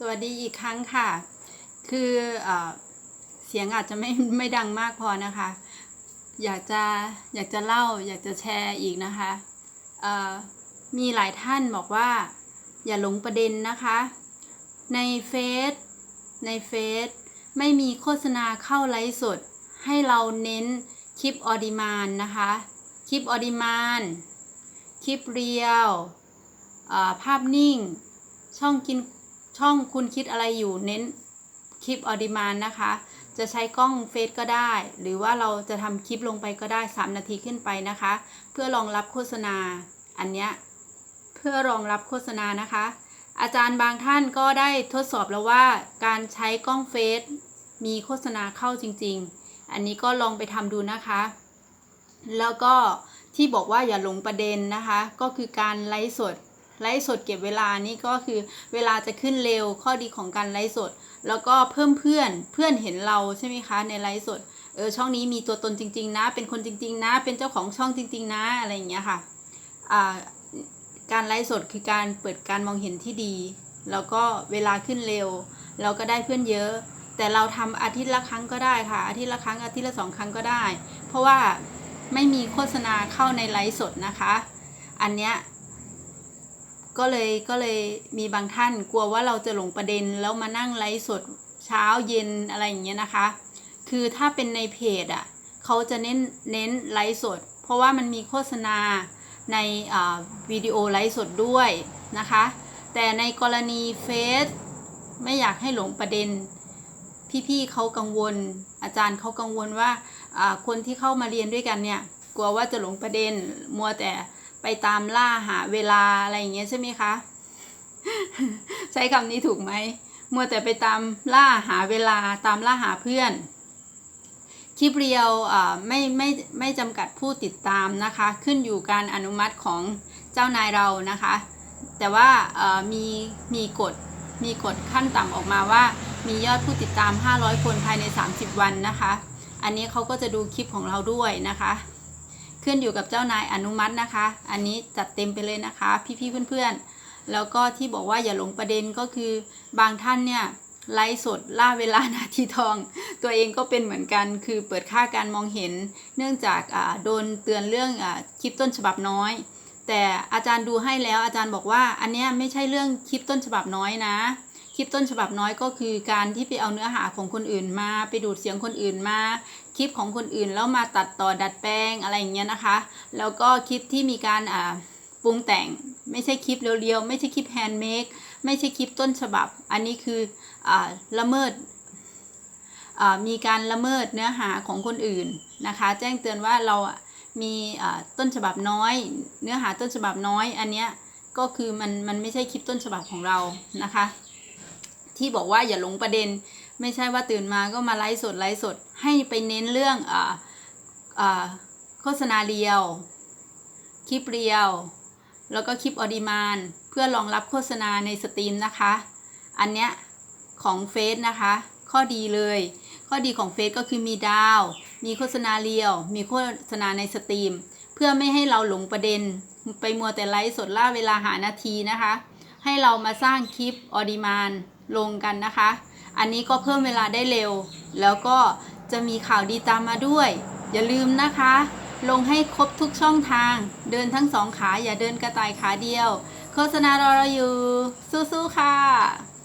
สวัสดีอีกครั้งค่ะ คือเอเสียงอาจจะไม่ไม่ดังมากพอนะคะ อยากจะอยากจะเล่าอยากจะแชร์อีกนะคะมีหลายท่านบอกว่า อย่าหลงประเด็นนะคะ ในเฟซในเฟซไม่มีโฆษณาเข้าไลฟ์สด ให้เราเน้นคลิปออดิมานนะคะ คลิปออดิมานคลิปเรียวภาพนิ่ง ช่องกิน ช่องคุณคิดอะไรอยู่เน้นคลิปออดิมานนะคะ จะใช้กล้องเฟซก็ได้ หรือว่าเราจะทำคลิปลงไปก็ได้ 3 นาทีขึ้นไปนะคะ เพื่อรองรับโฆษณาอันเนี้ยเพื่อรองรับโฆษณานะคะ อาจารย์บางท่านก็ได้ทดสอบแล้วว่า การใช้กล้องเฟซมีโฆษณาเข้าจริง ๆ อันนี้ก็ลองไปทำดูนะคะ แล้วก็ที่บอกว่าอย่าหลงประเด็นนะคะ ก็คือการไลฟ์สด ไลฟ์สดเก็บเวลานี่ก็คือเวลาจะขึ้นเร็วข้อดีของการไลฟ์สด แล้วก็เพิ่มเพื่อนเพื่อนเห็นเราใช่ไหมคะในไลฟ์สดเออช่องนี้มีตัวตนจริง ๆ นะ เป็นคนจริง ๆ นะ เป็นเจ้าของช่องจริง ๆ นะอะไรอย่างเงี้ยค่ะอ่าการไลฟ์สดคือการเปิดการมองเห็นที่ดี แล้วก็เวลาขึ้นเร็ว เราก็ได้เพื่อนเยอะ แต่เราทำอาทิตย์ละครั้งก็ได้ค่ะ อาทิตย์ละครั้งอาทิตย์ละสองครั้งก็ได้ เพราะว่าไม่มีโฆษณาเข้าในไลฟ์สดนะคะ อันเนี้ย ก็เลยก็เลยมีบางท่านกลัวว่าเราจะหลงประเด็นแล้วมานั่งไลฟ์สดเช้าเย็นอะไรอย่างเงี้ยนะคะ คือถ้าเป็นในเพจอะเขาจะเน้นเน้นไลฟ์สด เพราะว่ามันมีโฆษณาในอ่าวิดีโอไลฟ์สดด้วยนะคะ แต่ในกรณีเฟซไม่อยากให้หลงประเด็น พี่ๆเขากังวล อาจารย์เขากังวลว่าอ่าคนที่เข้ามาเรียนด้วยกันเนี่ยกลัวว่าจะหลงประเด็นมัวแต่ ไปตามล่าหาเวลาอะไรอย่างเงี้ยใช่ไหมคะ ใช้คำนี้ถูกไหมมัวแต่ไปตามล่าหาเวลาตามล่าหาเพื่อน คลิปเรียวอ่ไม่ไม่ไม่จำกัดผู้ติดตามนะคะ ขึ้นอยู่การอนุมัติของเจ้านายเรานะคะ แต่ว่าเอ่อมีมีกฎมีกฎขั้นต่ำออกมาว่า มียอดผู้ติดตาม 500 คนภายใน 30 วันนะคะ อันนี้เขาก็จะดูคลิปของเราด้วยนะคะ ขึ้นอยู่กับเจ้านายอนุมัตินะคะ อันนี้จัดเต็มไปเลยนะคะ พี่ๆเพื่อนๆ แล้วก็ที่บอกว่าอย่าหลงประเด็นก็คือบางท่านเนี่ยไลฟ์สดล่าเวลานาทีทอง ตัวเองก็เป็นเหมือนกันคือเปิดค่าการมองเห็น เนื่องจากอ่าโดนเตือนเรื่องอาคลิปต้นฉบับน้อย แต่อาจารย์ดูให้แล้วอาจารย์บอกว่าอันเนี้ยไม่ใช่เรื่องคลิปต้นฉบับน้อยนะ คลิปต้นฉบับน้อยก็คือการที่ไปเอาเนื้อหาของคนอื่นมา ไปดูดเสียงคนอื่นมา คลิปของคนอื่นแล้วมาตัดต่อดัดแปลงอะไรอย่างเงี้ยนะคะ แล้วก็คลิปที่มีการอ่าปรุงแต่งไม่ใช่คลิปเรียวๆ ไม่ใช่คลิปแฮนด์เมดไม่ใช่คลิปต้นฉบับ อันนี้คืออ่าละเมิดอ่ามีการละเมิดเนื้อหาของคนอื่นนะคะ แจ้งเตือนว่าเรามีอ่าต้นฉบับน้อย เนื้อหาต้นฉบับน้อย อันเนี้ยก็คือมันมันไม่ใช่คลิปต้นฉบับของเรานะคะ ที่บอกว่าอย่าหลงประเด็น ไม่ใช่ว่าตื่นมาก็มาไลฟ์สดไลฟ์สดให้ไปเน้นเรื่องอ่าอ่าโฆษณาเรียว คลิปเรียว แล้วก็คลิปออดิมานเพื่อรองรับโฆษณาในสตรีมนะคะ อันเนี้ยของเฟซนะคะ ข้อดีเลย ข้อดีของเฟซก็คือมีดาว มีโฆษณาเรียว มีโฆษณาในสตรีม เพื่อไม่ให้เราหลงประเด็น ไปมัวแต่ไลฟ์สดล่าเวลาหานาทีนะคะ ให้เรามาสร้างคลิปออดิมานลงกันนะคะ อันนี้ก็เพิ่มเวลาได้เร็ว แล้วก็จะมีข่าวดีตามมาด้วย อย่าลืมนะคะ ลงให้ครบทุกช่องทาง เดินทั้งสองขาอย่าเดินกระต่ายขาเดียว โฆษณารอเราอยู่ สู้ๆค่ะ